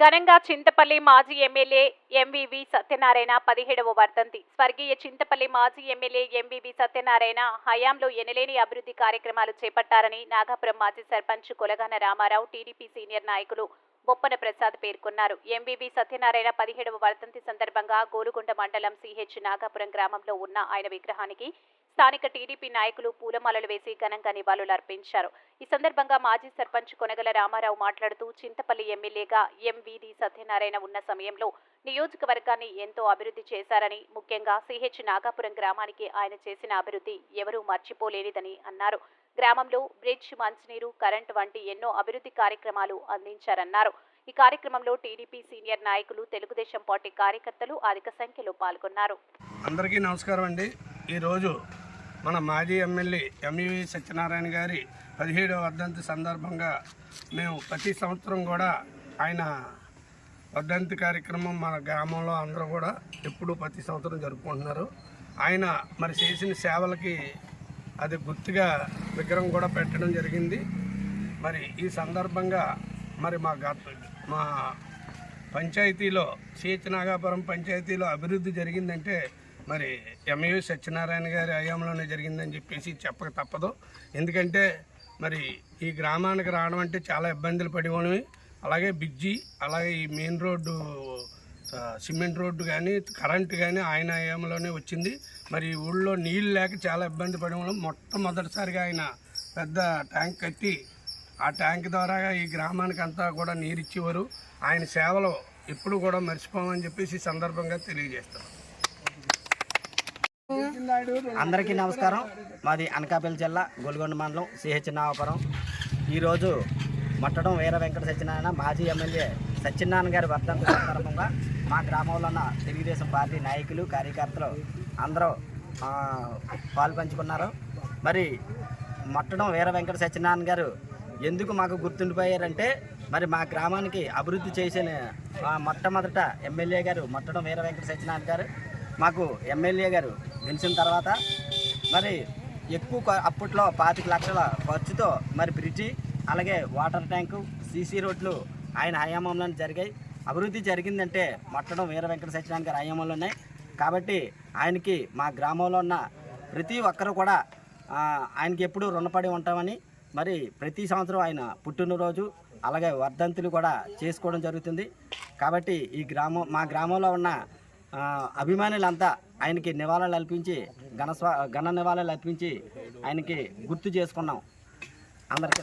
ఘనంగా చింతపల్లి మాజీ MLA MVV Satyanarayana పదిహేడవ వర్ధంతి. స్వర్గీయ చింతపల్లి మాజీ ఎమ్మెల్యే ఎంవివి సత్యనారాయణ హయాంలో ఎనలేని అభివృద్ధి కార్యక్రమాలు చేపట్టారని నాగాపురం మాజీ సర్పంచ్ కొలగాన రామారావు టీడీపీ సీనియర్ నాయకులు బొప్పన ప్రసాద్ పేర్కొన్నారు. ఎంవివి సత్యనారాయణ పదిహేడవ వర్ధంతి సందర్భంగా గోలుగొండ మండలం సిహెచ్ నాగాపురం గ్రామంలో ఉన్న ఆయన విగ్రహానికి స్థానిక టీడీపీ నాయకులు పూలమాలలు వేసి ఘనంగా నివాళులు అర్పించారు. ఈ సందర్భంగా మాజీ సర్పంచ్ కొనగల రామారావు మాట్లాడుతూ చింతపల్లి ఎమ్మెల్యేగా ఎంవీడి సత్యనారాయణ ఉన్న సమయంలో నియోజకవర్గాన్ని ఎంతో అభివృద్ధి చేశారని ముఖ్యంగా సిహెచ్ నాగాపురం గ్రామానికి ఆయన చేసిన అభివృద్ధి ఎవరూ మర్చిపోలేనిదని అన్నారు. గ్రామంలో బ్రిడ్జ్ మంచినీరు కరెంట్ వంటి ఎన్నో అభివృద్ధి కార్యక్రమాలు అందించారన్నారు. ఈ కార్యక్రమంలో టీడీపీ సీనియర్ నాయకులు తెలుగుదేశం పార్టీ కార్యకర్తలు అధిక సంఖ్యలో పాల్గొన్నారు. అందరికీ నమస్కారం అండి. ఈరోజు మన మాజీ ఎమ్మెల్యే ఎంఈవి సత్యనారాయణ గారి పదిహేడవ వర్ధంతి సందర్భంగా మేము ప్రతి సంవత్సరం కూడా ఆయన వర్ధంతి కార్యక్రమం మన గ్రామంలో అందరూ కూడా ఎప్పుడూ ప్రతి సంవత్సరం జరుపుకుంటున్నారు. ఆయన మరి చేసిన సేవలకి అది గుర్తుగా విగ్రహం కూడా పెట్టడం జరిగింది. మరి ఈ సందర్భంగా మరి మా మా పంచాయతీలో సీచనాగాపురం నాగాపురం పంచాయతీలో అభివృద్ధి జరిగిందంటే మరి ఎంఏ సత్యనారాయణ గారి హయాంలోనే జరిగిందని చెప్పేసి చెప్పక తప్పదు. ఎందుకంటే మరి ఈ గ్రామానికి రావడం అంటే చాలా ఇబ్బందులు పడేవాళ్ళమి. అలాగే బిజ్జి అలాగే ఈ మెయిన్ రోడ్డు సిమెంట్ రోడ్డు కానీ కరెంటు కానీ ఆయన హయాంలోనే వచ్చింది. మరి ఊళ్ళో నీళ్ళు లేక చాలా ఇబ్బంది పడేవాళ్ళం. మొట్టమొదటిసారిగా ఆయన పెద్ద ట్యాంక్ కట్టి ఆ ట్యాంక్ ద్వారా ఈ గ్రామానికి అంతా కూడా నీరు ఇచ్చేవారు. ఆయన సేవలు ఎప్పుడు కూడా మర్చిపోమని చెప్పేసి సందర్భంగా తెలియజేస్తారు అందరికీ నమస్కారం. మాది అనకాపల్లి జిల్లా గోల్గొండ మండలం సిహెచ్ నాగపురం. ఈరోజు మట్టడం వీర వెంకట సత్యనారాయణ మాజీ ఎమ్మెల్యే సత్యనారాయణ గారి వర్ధంతి సందర్భంగా మా గ్రామంలో ఉన్న తెలుగుదేశం పార్టీ నాయకులు కార్యకర్తలు అందరూ పాలు పంచుకున్నారు. మరి మట్టడం వీర వెంకట సత్యనారాయణ గారు ఎందుకు మాకు గుర్తుండిపోయారంటే మరి మా గ్రామానికి అభివృద్ధి చేసిన మొట్టమొదట ఎమ్మెల్యే గారు మట్టడం వీర వెంకట సత్యనారాయణ గారు. మాకు ఎమ్మెల్యే గారు గెలిచిన తర్వాత మరి ఎక్కువ అప్పట్లో పాతిక లక్షల ఖర్చుతో మరి బ్రిడ్జి అలాగే వాటర్ ట్యాంకు సీసీ రోడ్లు ఆయన ఆయామంలో జరిగాయి. అభివృద్ధి జరిగిందంటే మట్టడం వీర వెంకట సత్యనారాయణ గారి ఉన్నాయి. కాబట్టి ఆయనకి మా గ్రామంలో ఉన్న ప్రతి ఒక్కరు కూడా ఆయనకి ఎప్పుడూ రుణపడి ఉంటామని మరి ప్రతి సంవత్సరం ఆయన పుట్టినరోజు అలాగే వర్ధంతులు కూడా చేసుకోవడం జరుగుతుంది. కాబట్టి ఈ గ్రామం మా గ్రామంలో ఉన్న అభిమానులంతా ఆయనకి నివాళులు అర్పించి ఘన ఘన నివాళులు అర్పించి ఆయనకి గుర్తు చేసుకున్నాం. అందరికీ